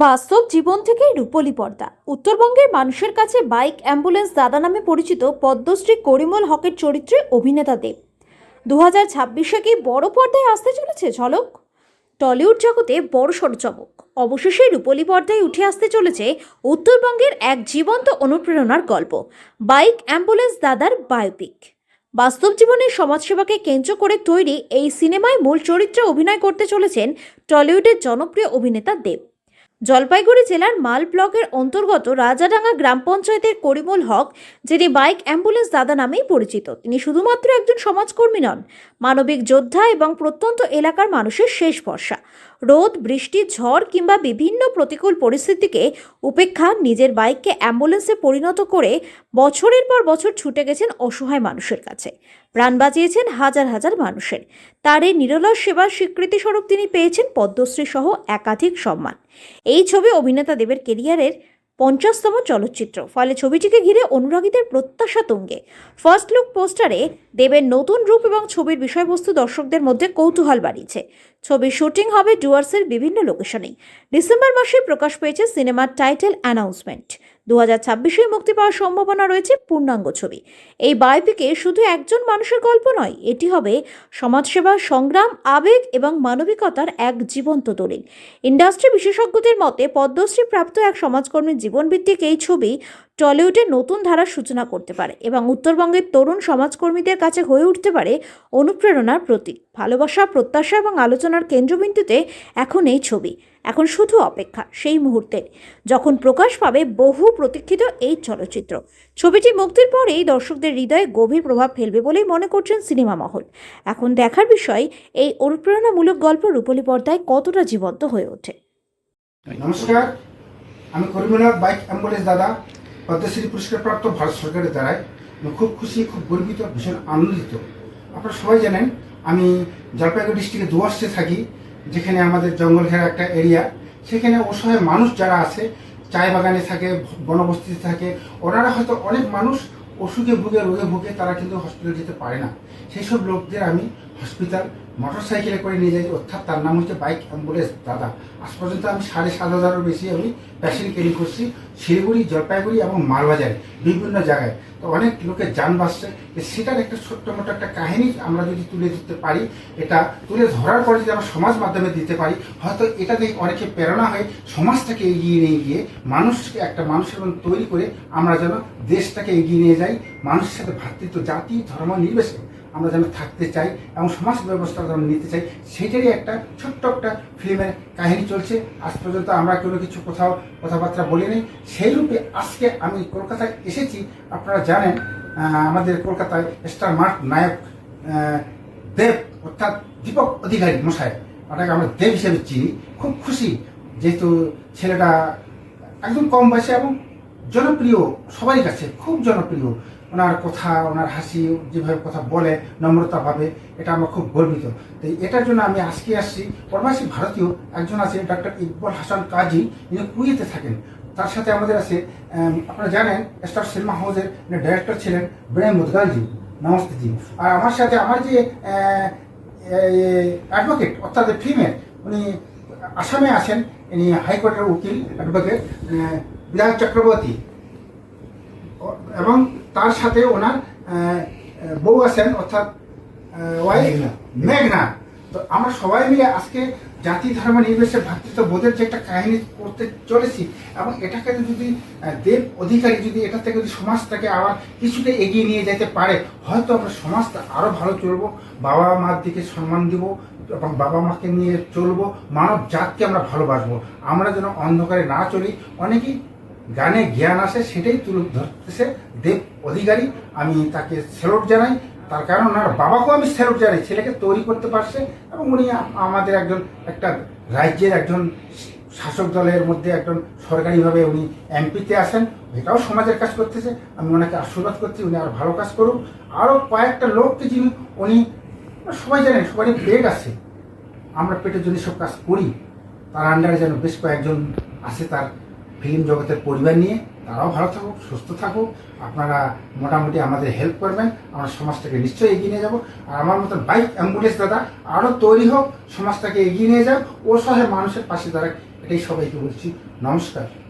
বাস্তব জীবন থেকে রূপলি পর্দা। উত্তরবঙ্গের মানুষের কাছে বাইক অ্যাম্বুলেন্স দাদা নামে পরিচিত পদ্মশ্রী করিমল হকের চরিত্রে অভিনেতা দেব। দু হাজার ছাব্বিশে কি বড় পর্দায় আসতে চলেছে ঝলক? টলিউড জগতে বড়সড় চমক। অবশেষে রূপলি পর্দায় উঠে আসতে চলেছে উত্তরবঙ্গের এক জীবন্ত অনুপ্রেরণার গল্প, বাইক অ্যাম্বুলেন্স দাদার বায়োপিক। বাস্তব জীবনের সমাজসেবাকে কেন্দ্র করে তৈরি এই সিনেমায় মূল চরিত্রে অভিনয় করতে চলেছেন টলিউডের জনপ্রিয় অভিনেতা দেব। জলপাইগুড়ি জেলার মাল ব্লকের অন্তর্গত রাজাডাঙ্গা গ্রাম পঞ্চায়েতের করিমুল হক, যিনি বাইক অ্যাম্বুলেন্স দাদা নামেই পরিচিত, তিনি শুধুমাত্র একজন সমাজকর্মী নন, মানবিক যোদ্ধা এবং প্রত্যন্ত এলাকার মানুষের শেষ ভরসা। রোদ, বৃষ্টি, ঝড় কিংবা বিভিন্ন প্রতিকূল পরিস্থিতিকে উপেক্ষা নিজের বাইককে অ্যাম্বুলেন্সে পরিণত করে বছরের পর বছর ছুটে গেছেন অসহায় মানুষের কাছে। প্রাণ বাঁচিয়েছেন হাজার হাজার মানুষের। তার এই নিরলস সেবার স্বীকৃতিস্বরূপ তিনি পেয়েছেন পদ্মশ্রী সহ একাধিক সম্মান। এই ছবি অভিনেতা দেবের কেরিয়ারের পঞ্চাশতম চলচ্চিত্র। ফলে ছবিটিকে ঘিরে অনুরাগীদের প্রত্যাশা তুঙ্গে। ফার্স্ট লুক পোস্টারে দেবের নতুন রূপ এবং ছবির বিষয়বস্তু দর্শকদের মধ্যে কৌতূহল বাড়িয়েছে। ছবির শুটিং হবে ডুয়ার্সের বিভিন্ন লোকেশনেই। ডিসেম্বর মাসে প্রকাশ পেয়েছে সিনেমার টাইটেল অ্যানাউন্সমেন্ট। দু হাজার ছাব্বিশে মুক্তি পাওয়ার সম্ভাবনা রয়েছে পূর্ণাঙ্গ ছবি। এই বায়োপিকে শুধু একজন মানুষের গল্প নয়, এটি হবে সমাজসেবা, সংগ্রাম, আবেগ এবং মানবিকতার এক জীবন্ত দলিল। ইন্ডাস্ট্রি বিশেষজ্ঞদের মতে পদ্মশ্রী প্রাপ্ত এক সমাজকর্মীর জীবনভিত্তিক এই ছবি টলিউডে নতুন ধারার সূচনা করতে পারে এবং উত্তরবঙ্গের তরুণ সমাজকর্মীদের কাছে হয়ে উঠতে পারে অনুপ্রেরণার প্রতীক। ভালোবাসা, প্রত্যাশা এবং আলোচনার কেন্দ্রবিন্দুতে এখন এই ছবি। এখন শুধু অপেক্ষা, সেই মুহূর্তে। যখন প্রকাশ পাবে বহু প্রতীক্ষিত এই চলচ্চিত্র। ছবিটি মুক্তির পরেই দর্শকদের হৃদয়ে গভীর প্রভাব ফেলবে বলেই মনে করছেন সিনেমা মহল। এখন দেখার বিষয়, এই অনুপ্রেরণামূলক গল্প রূপলী পর্দায় কতটা জীবন্ত হয়ে ওঠে। নমস্কার, আমি করিমুল্লাহ বাইক অ্যাম্বুলেন্স দাদা, পদ্মশ্রী পুরস্কারপ্রাপ্ত ভারত সরকারের দ্বারাই আমি খুব খুশি, খুব গর্বিত, ভীষণ আনন্দিত। আপনারা সবাই জানেন, আমি জলপাইগুড়ি ডিস্ট্রিক্টে দুয়ার্সে থাকি। যেখানে আমাদের জঙ্গল ঘেরা একটা এরিয়া সেখানে অসহায় মানুষ যারা আছে, চায় বাগানে থাকে, বনবস্তিতে থাকে, ওনারা হয়তো অনেক মানুষ অসুখে ভুগে, রোগে ভুগে তারা কিন্তু হসপিটাল যেতে পারে না। সেই সব লোকদের আমি হসপিটাল মোটর সাইকেলে করে নিয়ে যাই অর্থাৎ তার নাম হচ্ছে বাইক অ্যাম্বুলেন্স দাদা। আজ পর্যন্ত আমি সাড়ে সাত হাজারের বেশি আমি প্যাসেন্ট ক্যারি করছি, শিলিগুড়ি, জলপাইগুড়ি এবং মালবাজারে, বিভিন্ন জায়গায়। তো অনেক লোকের যান বাঁচছে সেটার একটা ছোট্ট মোটো একটা কাহিনী আমরা যদি তুলে দিতে পারি, এটা তুলে ধরার পরে যদি আমরা সমাজ মাধ্যমে দিতে পারি, হয়তো এটা দেখে অনেকে প্রেরণা হয়ে সমাজটাকে এগিয়ে নিয়ে গিয়ে মানুষকে একটা মানুষের মতো তৈরি করে আমরা যেন দেশটাকে এগিয়ে নিয়ে যাই, মানুষের সাথে ভ্রাতৃত্ব জাতি, ধর্ম, নির্বিশেষে। আমরা যেন থাকতে চাই এবং সমাজ ব্যবস্থা যেন নিতে চাই সেটারই একটা ছোট্ট একটা ফিল্মের কাহিনী চলছে। আজ পর্যন্ত আমরা কোনো কিছু কোথাও কথাবার্তা বলিনি। সেই রূপে আজকে আমি কলকাতায় এসেছি। আপনারা জানেন আমাদের কলকাতায় স্টার মার্ক নায়ক দেব, অর্থাৎ দীপক অধিকারী মশাই ওটাকে আমরা দেব হিসেবে চিনি। খুব খুশি, যেহেতু ছেলেটা একদম কম বয়সে এবং জনপ্রিয় সবারই কাছে খুব জনপ্রিয়। ওনার কথা, ওনার হাসি, যেভাবে কথা বলে নম্রতা ভাবে এটা আমরা খুব গর্বিত। তো এটার জন্য আমি আজকে আসছি। প্রবাসী ভারতীয় একজন আছে ডক্টর ইকবাল হাসান কাজী। ইনি কুয়েতে থাকেন। তার সাথে আমাদের আছে আপনারা জানেন স্টার সিনেমা হাউসের ডাইরেক্টর ছিলেন, বিনয় মুদগালজি নমস্তে জি। আর আমার সাথে আমার যে অ্যাডভোকেট, অর্থাৎ ফিমেল, উনি আসামে আছেন। ইনি হাইকোর্টের উকিল, অ্যাডভোকেট বিধায়ক চক্রবর্তী। এবং তার সাথে ওনার বউ আছেন অর্থাৎ মেঘনা। মেঘনা। তো আমরা সবাই মিলে আজকে জাতি ধর্ম নির্বিশেষে ভ্রাতৃত্ব বোধের যে একটা কাহিনী করতে চলেছি এবং এটাকে যদি দেব অধিকারী যদি এটা থেকে যদি সমাজটাকে আবার কিছুটা এগিয়ে নিয়ে যেতে পারে হয়তো আমরা সমাজটা আরও ভালো চলবো বাবা মার দিকে সম্মান দিব এবং বাবা মাকে নিয়ে চলবো মানব জাতকে আমরা ভালোবাসবো। আমরা যেন অন্ধকারে না চলি অনেকেই গানে জ্ঞান আসে, সেটাই তুলে ধরতেছে দেব অধিকারী। আমি তাকে স্যালুট জানাই। তার কারণ ওনার বাবাকেও আমি স্যালুট জানাই, ছেলেকে তৈরি করতে পারছে এবং উনি আমাদের একজন, একটা রাজ্যের একজন শাসক দলের মধ্যে একজন সরকারিভাবে উনি এমপিতে আসেন এটাও সমাজের কাজ করতেছে। আমি ওনাকে আশীর্বাদ করছি, উনি আর ভালো কাজ করুক। আরও কয়েকটা লোককে যিনি, উনি, সবাই জানেন, সবারই পেট আছে। আমরা পেটের জন্য সব কাজ করি। তার আন্ডারে যেন বেশ কয়েকজন আছে তার ফিল্ম জগতের পরিবার নিয়ে তারাও ভালো থাকুক, সুস্থ থাকুক। আপনারা মোটামুটি আমাদের হেল্প করবেন। আমরা সমাজটাকে নিশ্চয়ই এগিয়ে নিয়ে যাব। আর আমার মতন বাইক অ্যাম্বুলেন্স দাদা আরও তৈরি হোক, সমাজটাকে এগিয়ে নিয়ে যাও ও সহায় মানুষের পাশে দাঁড়াক, এটাই সবাইকে বলছি। নমস্কার।